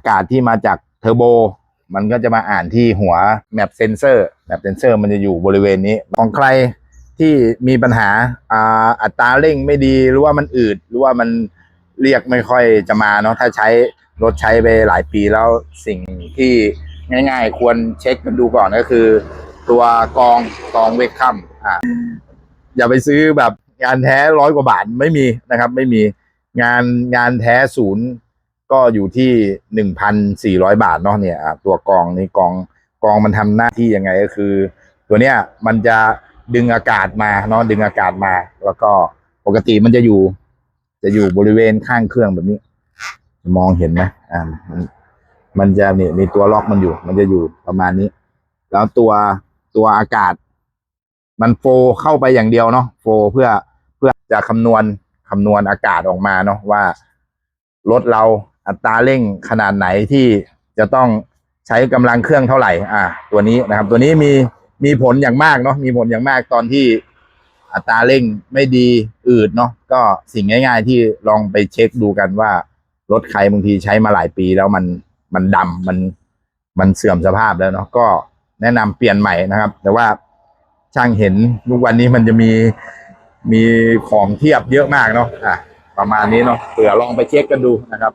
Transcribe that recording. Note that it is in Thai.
ากาศที่มาจากเทอร์โบ มันก็จะมาอ่านที่หัวแมปเซนเซอร์แมปเซนเซอร์มันจะอยู่บริเวณนี้ ของใครที่มีปัญหาอ่าอัตราเร่งไม่ดีหรือว่ามันอืดหรือว่ามันเรียกไม่ค่อยจะมาเนาะถ้าใช้รถใช้ไปหลายปีแล้วสิ่งที่ง่าย ๆ ควรเช็คกันดูก่อนก็คือ ตัวกองกองเวกคัมอ่าอย่าไปซื้อแบบงานแท้ร้อยกว่าบาทไม่มีนะครับ ไม่มีงานงานแท้ศูนย์ ก็อยู่ที่หนึ่งพันสี่ร้อยบาทเนาะเนี่ยตัวกองนี้กองกองมันทำหน้าที่ยังไงก็คือ ตัวเนี้ยมันจะดึงอากาศมาเนาะดึงอากาศมา แล้วก็ปกติมันจะอยู่ จะอยู่บริเวณข้างเครื่องแบบนี้ มองเห็นไหมอ่ามันมันจะเนี่ยมีตัวล็อกมันอยู่ มันจะอยู่ประมาณนี้ แล้วตัวตัวอากาศ มันโฟเข้าไปอย่างเดียวเนาะโฟเพื่อเพื่อจะคำนวณคำนวณอากาศออกมาเนาะว่ารถเรา อัตราเร่งขนาดไหนที่จะต้องใช้กำลังเครื่องเท่าไหร่ อ่า ตัวนี้นะครับ ตัวนี้มีมีผลอย่างมากเนาะมีผลอย่างมากตอนที่อัตราเร่งไม่ดีอืดเนาะก็สิ่งง่าย ๆ ที่ลองไปเช็คดูกันว่ารถใครบางทีใช้มาหลายปีแล้วมันมันดำมันมันเสื่อมสภาพแล้วเนาะก็แนะนำเปลี่ยนใหม่นะครับ แต่ว่าช่างเห็นทุกวันนี้มันจะมีมีของเทียบเยอะมากเนาะอะประมาณนี้เนาะเผื่อลองไปเช็คกันดูนะครับ